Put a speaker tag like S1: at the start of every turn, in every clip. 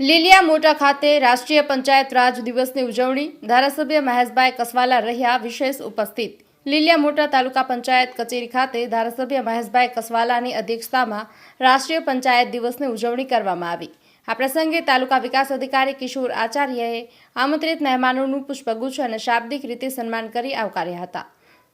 S1: લીલિયા મોટા ખાતે રાષ્ટ્રીય પંચાયત રાજ દિવસની ઉજવણી. ધારાસભ્ય મહેશભાઈ કસવાલા રહ્યા વિશેષ ઉપસ્થિત. લીલિયા મોટા તાલુકા પંચાયત કચેરી ખાતે ધારાસભ્ય મહેશભાઈ કસવાલાની અધ્યક્ષતામાં રાષ્ટ્રીય પંચાયત દિવસની ઉજવણી કરવામાં આવી. આ પ્રસંગે તાલુકા વિકાસ અધિકારી કિશોર આચાર્યએ આમંત્રિત મહેમાનોનું પુષ્પગુચ્છ અને શાબ્દિક રીતે સન્માન કરી આવકાર્યા હતા.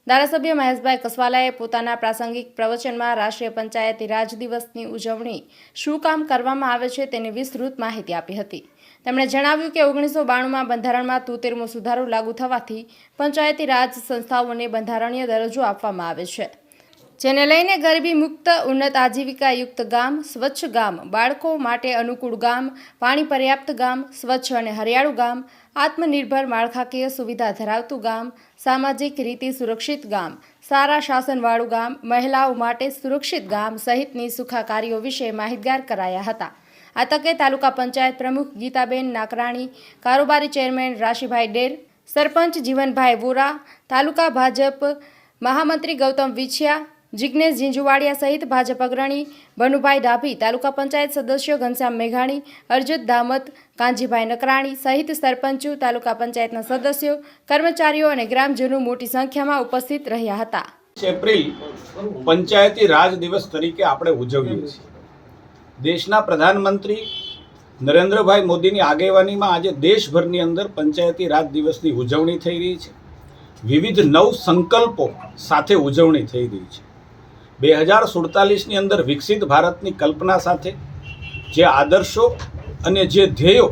S1: ધારાસભ્ય મહેશભાઈ કસવાલાએ પોતાના પ્રાસંગિક પ્રવચનમાં રાષ્ટ્રીય પંચાયતી રાજ દિવસની ઉજવણી શું કામ કરવામાં આવે છે તેની વિસ્તૃત માહિતી આપી હતી. તેમણે જણાવ્યું કે ઓગણીસો બાણુંમાં બંધારણમાં તોતેરમો સુધારો લાગુ થવાથી પંચાયતી રાજ સંસ્થાઓને બંધારણીય દરજ્જો આપવામાં આવે છે. જેને લઈને ગરીબી મુક્ત, ઉન્નત આજીવિકા યુક્ત ગામ, સ્વચ્છ ગામ, બાળકો માટે અનુકૂળ ગામ, પાણી પર્યાપ્ત ગામ, સ્વચ્છ અને હરિયાળું ગામ, આત્મનિર્ભર માળખાકીય સુવિધા ધરાવતું ગામ, સામાજિક રીતે સુરક્ષિત ગામ, સારા શાસનવાળું ગામ, મહિલાઓ માટે સુરક્ષિત ગામ સહિતની સુખાકારીઓ વિશે માહિતગાર કરાયા હતા. આ તકે તાલુકા પંચાયત પ્રમુખ ગીતાબેન નાકરાણી, કારોબારી ચેરમેન રાશિભાઈ ડેર, સરપંચ જીવનભાઈ વોરા, તાલુકા ભાજપ મહામંત્રી ગૌતમ વિછિયા જિજ્ઞેશ ઝીંઝુવાડિયા સહિત ભાજપ અગ્રણી બનુભાઈ ડાભી, તાલુકા પંચાયત સદસ્યો ઘનશ્યામ મેઘાણી અરજત દામત, કાંજીભાઈ નકરાણી સહિત સરપંચો, તાલુકા પંચાયતના સદસ્યો, કર્મચારીઓ અને ગ્રામજનો મોટી સંખ્યામાં ઉપસ્થિત રહ્યા હતા.
S2: એપ્રિલ પંચાયતી રાજ દિવસ તરીકે આપણે ઉજવીએ છીએ. દેશના પ્રધાનમંત્રી નરેન્દ્રભાઈ મોદીની આગેવાનીમાં આજે દેશભરની અંદર પંચાયતી રાજ દિવસની ઉજવણી થઈ રહી છે. વિવિધ નવ સંકલ્પો સાથે ઉજવણી થઈ રહી છે. બે હજાર સુડતાલીસની અંદર વિકસિત ભારતની કલ્પના સાથે જે આદર્શો અને જે ધ્યેયો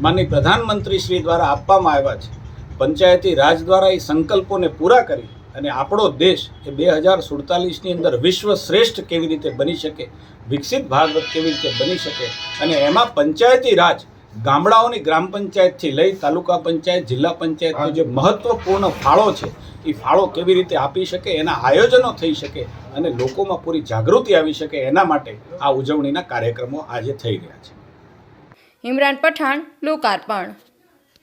S2: માનની પ્રધાનમંત્રી શ્રી દ્વારા આપવામાં આવ્યા છે, પંચાયતી રાજ દ્વારા એ સંકલ્પોને પૂરા કરી અને આપણો દેશ એ બે હજાર સુડતાલીસની અંદર વિશ્વ શ્રેષ્ઠ કેવી રીતે બની શકે, વિકસિત ભારત કેવી રીતે બની શકે અને એમાં પંચાયતી રાજ ગામડાઓની ગ્રામ પંચાયતથી લઈ તાલુકા પંચાયત જિલ્લા પંચાયતનો જે મહત્વપૂર્ણ ફાળો છે એ ફાળો કેવી રીતે આપી શકે એના આયોજનો થઈ શકે અને લોકોમાં પૂરી જાગૃતિ આવી શકે એના માટે આ ઉજવણીના કાર્યક્રમો આજે થઈ રહ્યા છે.
S1: ઇમરાન પઠાણ લોકાર્પણ.